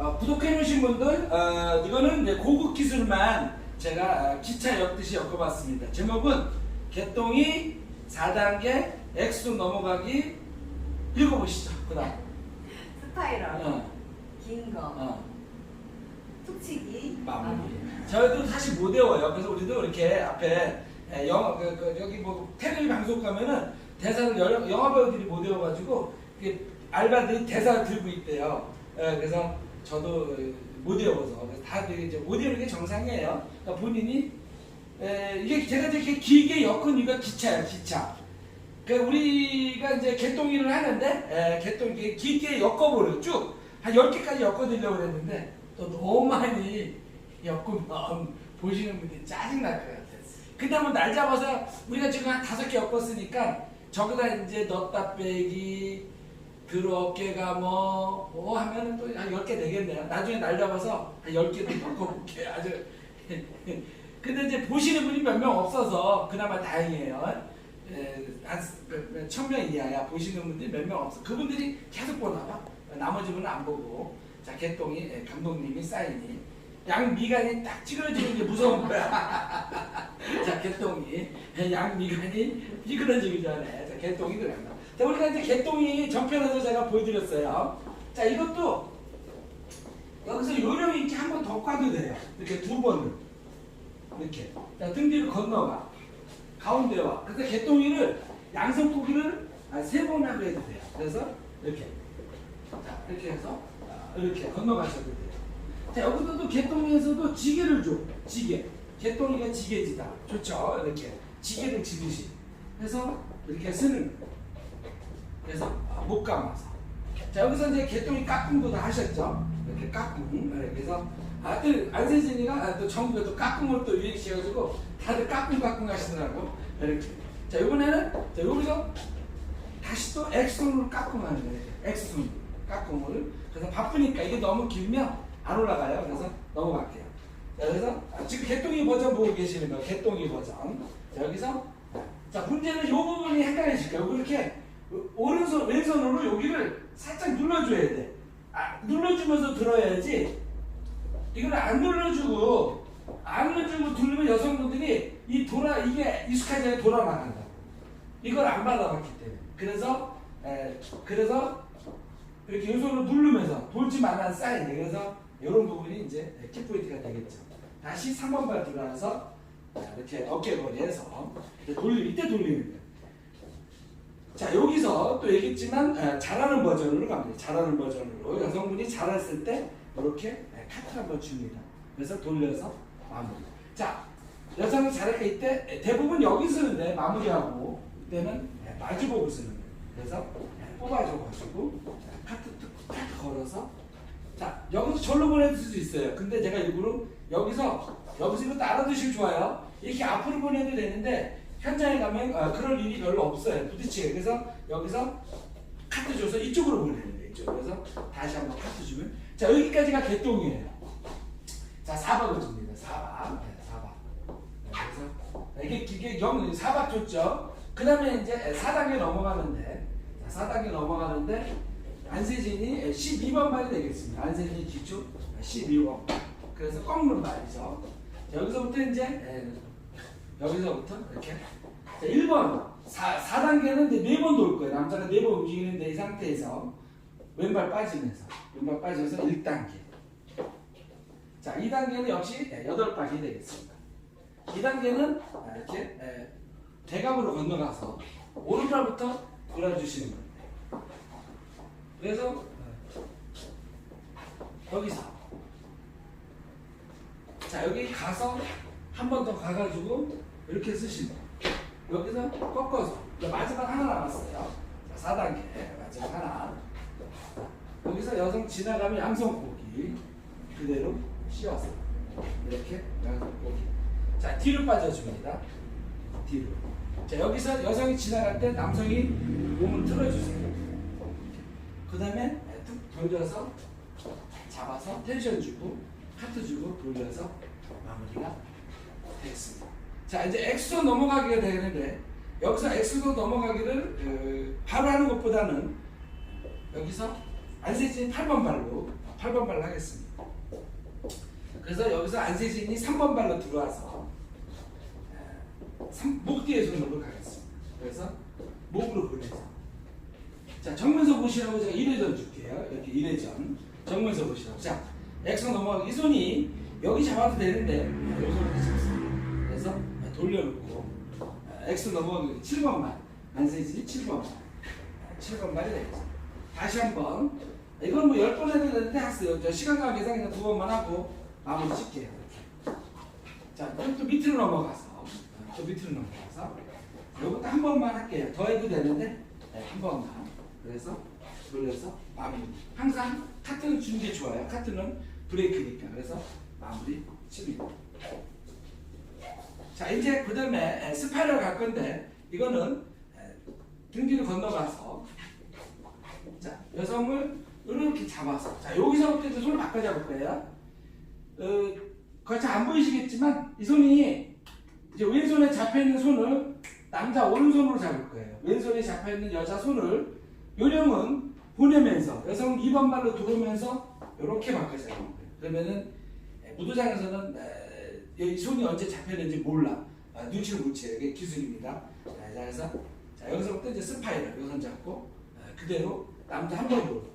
어, 구독해 주신 분들 어, 이거는 이제 고급 기술만 제가 어, 기차 엮듯이 엮어봤습니다. 제목은 개똥이 4단계 엑소 넘어가기 읽어보시죠. 그 다음 스파이럴, 어, 긴 거, 어, 툭치기, 마무리. 저희도 사실 못 외워요. 그래서 우리도 이렇게 앞에 에, 영화 그, 그, 여기 뭐 텔레비 방송 가면은 대사를 여, 영화 배우들이 못 외워가지고 이게 알바들이 대사 들고 있대요. 에, 그래서 저도 못 외워서 그래서 다들 이제 못 외우는 게 정상이에요. 그러니까 본인이 에, 이게 제가 이렇게 길게 엮은 이유가 기차예요, 기차. 그러니까 우리가 이제 개똥이를 하는데 에, 개똥 이렇게 길게 엮어보려 쭉한 10개까지 엮어드리려고 그랬는데 또 너무 많이 엮으면 보시는 분들이 짜증날 것 같아요. 근데 한번 날 잡아서 우리가 지금 한 다섯 개 엮었으니까 저기다 이제 넣었다 빼기 어깨가 뭐, 뭐 하면은 또한 10개 되겠네요. 나중에 날 잡아서 한 10개도 꺾어볼게요. 아주. 근데 이제 보시는 분이 몇 명 없어서 그나마 다행이에요. 에, 한천명 이하야 보시는 분들이 몇 명 없어. 그분들이 계속 보나 봐. 나머지 분은 안 보고. 자, 개똥이, 에, 감독님이 사인이. 양미간이 딱 찌그러지는 게 무서운 거야. 자, 개똥이. 에, 양미간이 찌그러지기 전에. 자, 개똥이 들어간다. 자, 우리가 이제 개똥이 전편에서 제가 보여드렸어요. 자, 이것도 여기서 요령 있게 한 번 더 까도 돼요. 이렇게 두 번을. 이렇게. 자, 등 뒤로 건너가. 가운데 와. 그래서 개똥이를 양손고기를 아, 세번 하고 해도 돼요. 그래서 이렇게. 자, 이렇게 해서 아, 이렇게 건너가셔도 돼요. 자, 여기도 또 개똥이에서도 지게를 줘. 지게. 개똥이가 지게지다. 좋죠? 이렇게. 지게를 지듯이. 해서 이렇게 쓰는 거예요. 그래서 아, 못 감아서. 자, 여기서 이제 개똥이 깍꿍도 다 하셨죠? 이렇게 깍꿍. 네, 그래서 아들 안세진이가 아, 또 전국에 또 깍꿍을 또 유행시켜가지고 다들 깍꿍깍꿍 하시더라고. 이렇게. 자, 이번에는 자, 여기서 다시 또 엑손으로 깍꿍하는 거예요. 엑손 깍꿍을. 그래서 바쁘니까 이게 너무 길면 안 올라가요. 그래서 넘어갈게요. 자, 그래서 아, 지금 개똥이 버전 보고 계시는 거예요. 개똥이 버전. 자, 여기서 자, 문제는 이 부분이 헷갈리실 거예요. 이렇게 오른손, 왼손으로 여기를 살짝 눌러줘야 돼. 아, 눌러주면서 들어야지. 이걸 안 눌러주고, 안 눌러주고 들리면 여성분들이 이 돌아, 이게 익숙하지 않게 돌아 나간다. 이걸 안 받아봤기 때문에. 그래서, 에, 그래서 이렇게 왼손으로 누르면서 돌지 말라는 사인이 그래서 이런 부분이 이제 키포인트가 되겠죠. 다시 3번 발 들어와서 자, 이렇게 어깨 거리에서 이렇게 돌리, 이때 돌리는 거예요. 자 여기 서 또 얘기했지만 에, 잘하는 버전으로 갑니다. 잘하는 버전으로 여성분이 잘했을 때 이렇게 에, 카트 한번 줍니다. 그래서 돌려서 마무리. 자 여성이 잘할 때 이때 에, 대부분 여기 쓰는데 마무리하고 이때는 에, 마주보고 쓰는 거예요. 그래서 에, 뽑아줘가지고 자, 카트 툭 카트 걸어서 자 여기서 절로 보내줄 수 있어요. 근데 제가 일부러 여기서 여기서 이것도 알아두시면 좋아요. 이렇게 앞으로 보내도 되는데 현장에 가면 어, 그럴 일이 별로 없어요. 부딪히게. 그래서 여기서 카트 줘서 이쪽으로 보내는 거예요. 이쪽. 그래서 다시 한번 카트 주면 자 여기까지가 개똥이에요. 자 4박을 줍니다. 4박. 네, 4박. 네, 그래서 이게 이게 영 4박 줬죠. 그 다음에 이제 4단계 넘어가는데 자, 4단계 넘어가는데 안세진이 12번 발이 되겠습니다. 안세진이 기초 12번. 그래서 꺾는 발이죠. 자, 여기서부터 이제 에, 여기서부터 이렇게 자, 1번 4, 4단계는 이제 4번 돌 거예요. 남자가 4번 움직이는데 이 상태에서 왼발 빠지면서 왼발 빠져서 1단계. 자, 2단계는 역시 8발이 되겠습니다. 2단계는 이렇게 에, 대각으로 건너가서 오른발부터 돌아주시는 겁니다. 그래서 여기서 자 여기 가서 한 번 더 가가지고 이렇게 쓰시면 여기서 꺾어서 이제 마지막 하나 남았어요. 자, 4단계 마지막 하나. 여기서 여성 지나가면 양손고기 그대로 씌워서 이렇게 양손고기. 자 뒤로 빠져줍니다. 뒤로. 자 여기서 여성이 지나갈 때 남성이 몸을 틀어주세요. 그 다음에 툭 돌려서 잡아서 텐션 주고 카트 주고 돌려서 마무리가 되겠습니다. 자 이제 엑스도 넘어가게 되는데 여기서 엑스도 넘어가기를 어, 바로 하는 것보다는 여기서 안세진 8번 발로 8번 발로 하겠습니다. 그래서 여기서 안세진이 3번 발로 들어와서 목 뒤에 손으로 가겠습니다. 그래서 목으로 보내서 자 정면서 보시라고 제가 1회전 줄게요. 이렇게 1회전 정면서 보시라고. 자 액션 넘어가고 이 손이 여기 잡아도 되는데 이 손을 잡습니다. 그래서 돌려놓고 액션 넘어가고 7번만 안세진이 7번만 7번 말이 되겠죠. 다시 한번 이건 뭐 10번 해도 되는데 했어요. 저 시간 관계상 그냥 두 번만 하고 마무리 짓게요. 이렇게. 자, 그럼 또 밑으로 넘어가서 또 밑으로 넘어가서 요것도 한 번만 할게요. 더 해도 되는데 네, 한 번만. 그래서 돌려서 마무리. 항상 카트는 주는 게 좋아요. 카트는 브레이크니까. 그래서 마무리 칩니다. 자, 이제 그 다음에 스파이럴 갈 건데 이거는 에, 등 뒤로 건너가서 자, 여성을 이렇게 잡아서 자, 여기서부터 이제 손을 바꿔 잡을 거예요. 어, 거의 잘 안 보이시겠지만 이 손이 이제 왼손에 잡혀 있는 손을 남자 오른손으로 잡을 거예요. 왼손에 잡혀 있는 여자 손을 요령은 보내면서 여성 2번 발로 들어오면서 이렇게 바꿔 잡는 거예요. 그러면은 무도장에서는 에, 이 손이 언제 잡혔는지 몰라. 아, 눈치를 못 채요. 이게 기술입니다. 자, 그래서 자, 여기서부터 이제 스파이럴 요선 잡고 아, 그대로 남자 한 번 돌고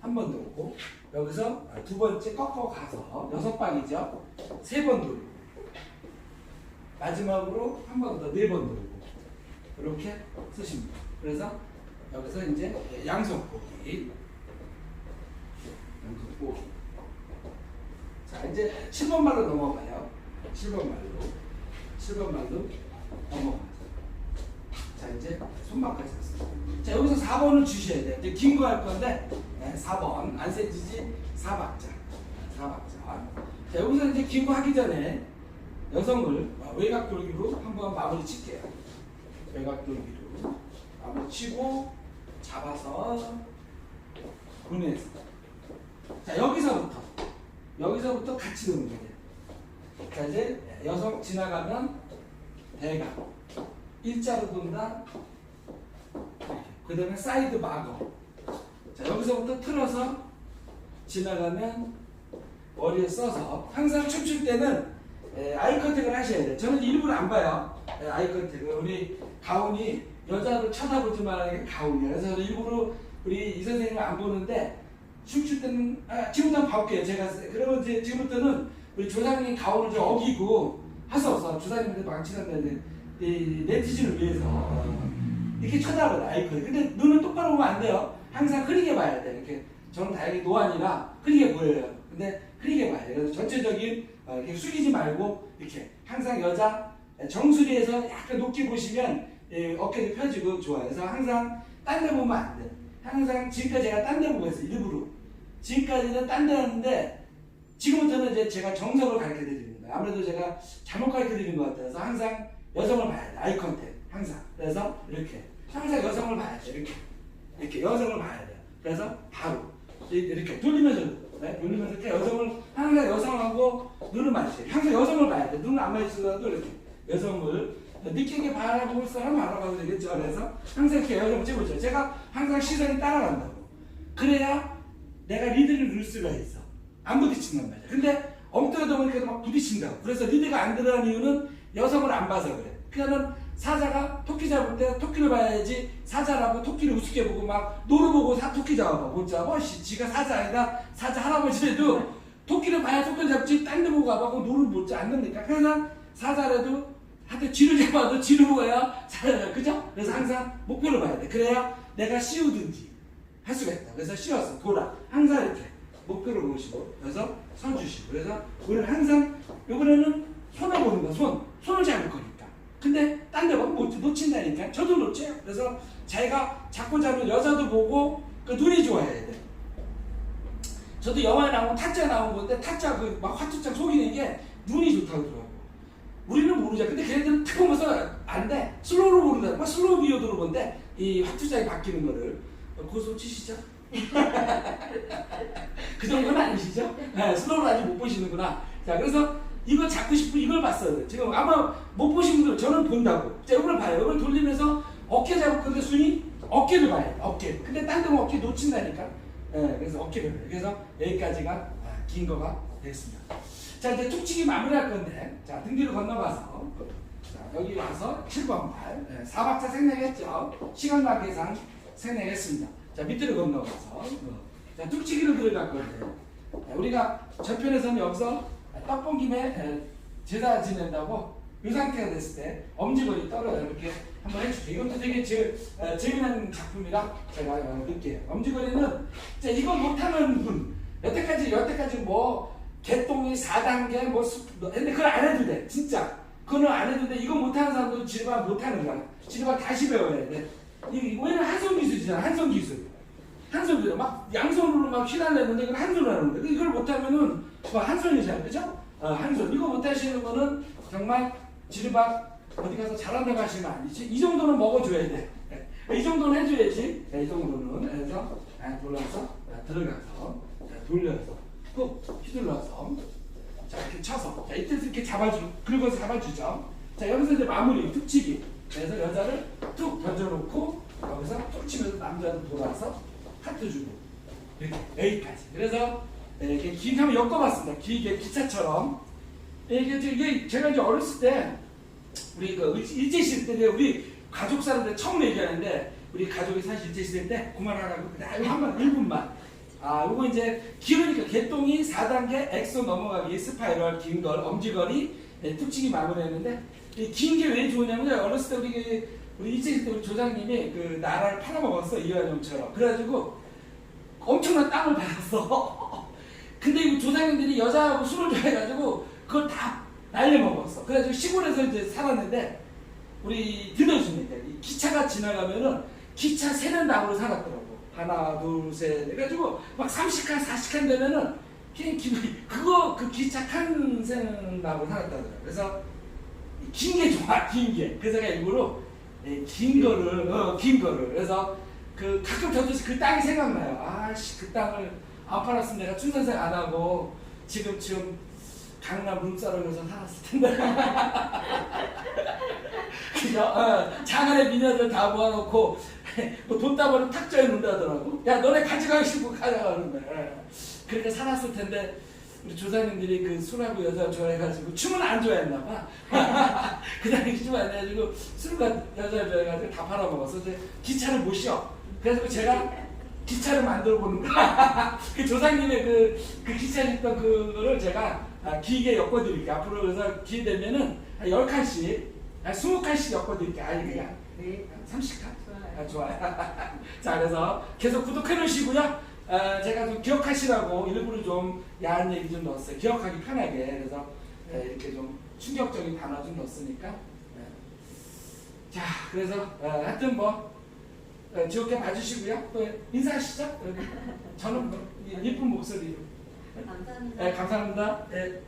한 번 돌고 여기서 아, 두 번째 꺾어 가서 여섯 방이죠. 세 번 돌고 마지막으로 한 번 더 네 번 돌고 이렇게 쓰십니다. 그래서 여기서 이제 양손보기 양손보기 자 이제 7번 말로 넘어가요. 7번 말로 7번 말로 넘어가죠. 자 이제 손막까지 했습니다. 자 여기서 4번을 주셔야 돼요. 이제 긴 거 할 건데 네, 4번 안 세지지 4박자 4박자. 자 여기서 이제 긴 거 하기 전에 여성을 외곽 돌기로 한번 마무리 칠게요. 외곽 돌기로 마무리 치고 잡아서 보내서 자 여기서부터 여기서부터 같이 도는 거예요. 자 이제 여성 지나가면 대각 일자로 돈다. 그 다음에 사이드 마거. 자 여기서부터 틀어서 지나가면 머리에 써서 항상 춤출 때는 에, 아이 컨택을 하셔야 돼요. 저는 일부러 안 봐요. 에, 아이 컨택을. 우리 가훈이 여자를 쳐다보지 말라는 게 가훈이에요. 그래서 일부러 우리 이 선생님을 안 보는데 춤출 때는 아, 지금부터 봐볼게요 제가 그러면 이제 지금부터는 우리 조상님 가훈을 좀 어기고 없어 조상님한테 망치는데 이 네티즌을 위해서 어, 이렇게 쳐다봐요 아이콘. 근데 눈을 똑바로 보면 안 돼요. 항상 흐리게 봐야 돼. 이렇게 저는 다행히 노안이라 흐리게 보여요. 근데 흐리게 봐야 돼. 그래서 전체적인 어, 이렇게 숙이지 말고 이렇게 항상 여자 정수리에서 약간 높게 보시면 예, 어깨도 펴지고 좋아요. 그래서 항상 딴 데 보면 안 돼. 항상 지금까지 제가 딴 데 보고 했어요. 일부러. 지금까지는 딴 데 하는데 지금부터는 이제 제가 정석을 가르쳐 드리는 거예요. 아무래도 제가 잘못 가르쳐 드린 것 같아서 항상 여성을 봐야 돼. 아이 컨택. 항상. 그래서 이렇게. 항상 여성을 봐야 돼. 이렇게. 이렇게 여성을 봐야 돼요. 그래서 바로 이- 이렇게 돌리면서 네? 돌리면서 이렇게 여성을 항상 여성하고 눈을 마주쳐요. 항상 여성을 봐야 돼. 눈을 안 마주치더라도 이렇게 여성을 느끼게 바라볼 사람 알아봐도 되겠죠. 그래서 항상 이렇게 여성을 찍어줘요. 제가 항상 시선이 따라간다고. 그래야 내가 리드를 넣을 수가 있어. 안 부딪힌단 말이야. 근데 엉뚱하다 보니까 막 부딪힌다고. 그래서 리드가 안 들어간 이유는 여성을 안 봐서 그래. 그러면 사자가 토끼 잡을 때 토끼를 봐야지 사자라고 토끼를 우습게 보고 막 노루 보고 사 토끼 잡아봐. 못 잡아. 씨, 지가 사자 아니다. 사자 할아버지라도 토끼를 봐야 토끼를 잡지 딴 데 보고 가봐. 그럼 노루 못 잡, 안 됩니까? 그래서 사자라도 하여튼 쥐를 잡아도 쥐를 보아야 사자야. 그죠? 그래서 항상 목표를 봐야 돼. 그래야 내가 씌우든지 할 수가 있다. 그래서 씌웠어. 돌아. 항상 이렇게 목표를 보시고 그래서 선 주시고 그래서 우리는 항상 이번에는 손을 보는 거야. 손. 손을 잡을 거니까. 근데 딴 데 보면 못 놓친다니까. 저도 놓쳐요. 그래서 자기가 잡고 잡는 여자도 보고 그 눈이 좋아야 돼. 저도 영화에 나온 타짜 나온 건데 타짜 그 막 화투장 속이는 게 눈이 좋다고 그러더라고. 우리는 모르죠. 근데 걔네들은 탁 보면서 안 돼. 슬로우로 모른다. 막 슬로우 비오도로 본데 이 화투장이 바뀌는 거를 어, 고소 치시죠? 그 정도는 아니시죠? 네, 슬로우를 아직 못 보시는구나. 자, 그래서 이거 잡고 싶으면 이걸 봤어요. 지금 아마 못 보신 분들 저는 본다고. 자, 이걸 봐요. 이걸 돌리면서 어깨 잡을 건데 순이 어깨를 돼. 어깨. 근데 딴 데면 어깨 놓친다니까. 예, 그래서 어깨를 그래서 여기까지가 아, 긴 거가 되겠습니다. 자 이제 툭치기 마무리할 건데 자 등 뒤로 건너가서 자 여기 와서 7번 발 예, 4박자 생략했죠. 시간 관계상 생략했습니다. 자 밑으로 건너가서. 어, 자 툭치기로 들어갈 예, 우리가 저편에서는 여기서 떡본 김에 예, 제사 지낸다고 이 상태가 됐을 때 엄지거리 떨어요. 이렇게 한번 해주세요. 이것도 되게 제, 어, 재미난 작품이라 제가 어, 느껴요. 엄지거리는 이제 이거 못하는 분. 여태까지 여태까지 뭐 개똥이 4단계 뭐 수, 근데 그걸 안 해도 돼. 진짜. 그거는 안 해도 돼. 이거 못하는 사람도 지르바 못하는 거야. 지르바 다시 배워야 돼 이, 왜냐면 한손 기술이잖아 한손 기술. 한손 기술. 막 양손으로 막 휘날렸는데 이걸 한 손으로 하는데 이걸 못하면은 뭐한 손이잖아 그죠? 어, 한 손. 이거 못하시는 거는 정말 지르바 어디 가서 잘한다고 하시면 아니지? 이 정도는 먹어줘야 돼. 예, 이 정도는 해줘야지. 예, 이 정도는 해서 아, 아, 들어가서 자, 돌려서 또 휘둘러서 자 이렇게 쳐서 자 이때 이렇게 잡아주 긁어서 잡아주죠. 자 여기서 이제 마무리 툭 치기 그래서 여자를 툭 던져놓고 여기서 툭 치면서 남자는 돌아서 하트 주고. 이렇게 여기까지. 그래서 예, 이렇게 길게 한번 엮어봤습니다. 길게 기차처럼. 이게 이게 제가 이제 어렸을 때 우리 그 일제 시대 때 우리 가족 사람들 처음 얘기하는데 우리 가족이 사실 일제 시대 때 그만하라고 아유 한번 1분만. 아 요거 이제 길으니까 개똥이 4단계 엑소 넘어가기 스파이럴 긴 걸 엄지거리 네, 툭치기 마무리했는데 긴 게 왜 좋으냐면 어렸을 때 우리 우리 일제시대 때 우리 조상님이 그 나라를 팔아먹었어 이완용처럼 그래가지고 엄청난 땅을 받았어 근데 이 조상님들이 여자하고 술을 좋아해가지고 그걸 다 날려먹었어. 그래가지고 시골에서 이제 살았는데 우리 들어주니까 이 기차가 지나가면은 기차 세는 낙으로 살았더라고. 하나, 둘, 셋. 해가지고 막 30칸, 40칸 되면은 그냥 기분이 그거 그 기차 칸 세는 낙으로 살았다더라고. 그래서 긴 게 좋아, 긴 게. 그래서 내가 일부러 예, 긴 거를, 어, 긴 거를. 그래서 그 가끔 저도 그 땅이 생각나요. 아씨, 그 땅을 안 팔았으면 내가 춘선생 안 하고 지금 지금 강남 룸사롱에서 살았을 텐데. 그죠? 어, 장안의 미녀들 다 모아놓고 뭐 돈 따버려 탁자에 놓는다더라고. 야 너네 가져가기 싫고 가져가는 거야. 그렇게 살았을 텐데 우리 조사님들이 그 술하고 여자 좋아해가지고 춤은 안 좋아했나 봐. 그 당시 춤안 해가지고 술과 여자 좋아해가지고 다 팔아먹었어. 이제 기차를 못 쉬어. 그래서 제가 기차를 만들어 보는 거야. 그 조상님의 그, 그 기차 있던 그거를 제가 아, 길게 엮어드릴게요. 앞으로 그래서 기회 되면은 한 10칸씩, 한 20칸씩 엮어드릴게요. 아니, 그냥. 네. 30칸? 좋아요. 아, 좋아요. 자, 그래서 계속 구독해 놓으시고요. 어, 제가 좀 기억하시라고 일부러 좀 야한 얘기 좀 넣었어요. 기억하기 편하게. 그래서 예, 이렇게 좀 충격적인 단어 좀 넣었으니까. 예. 자, 그래서 어, 하여튼 뭐 어, 지옥게 봐주시고요. 또 인사하시죠. 저는 뭐, 이- 이쁜 목소리로. 감사합니다. 네, 감사합니다. 네.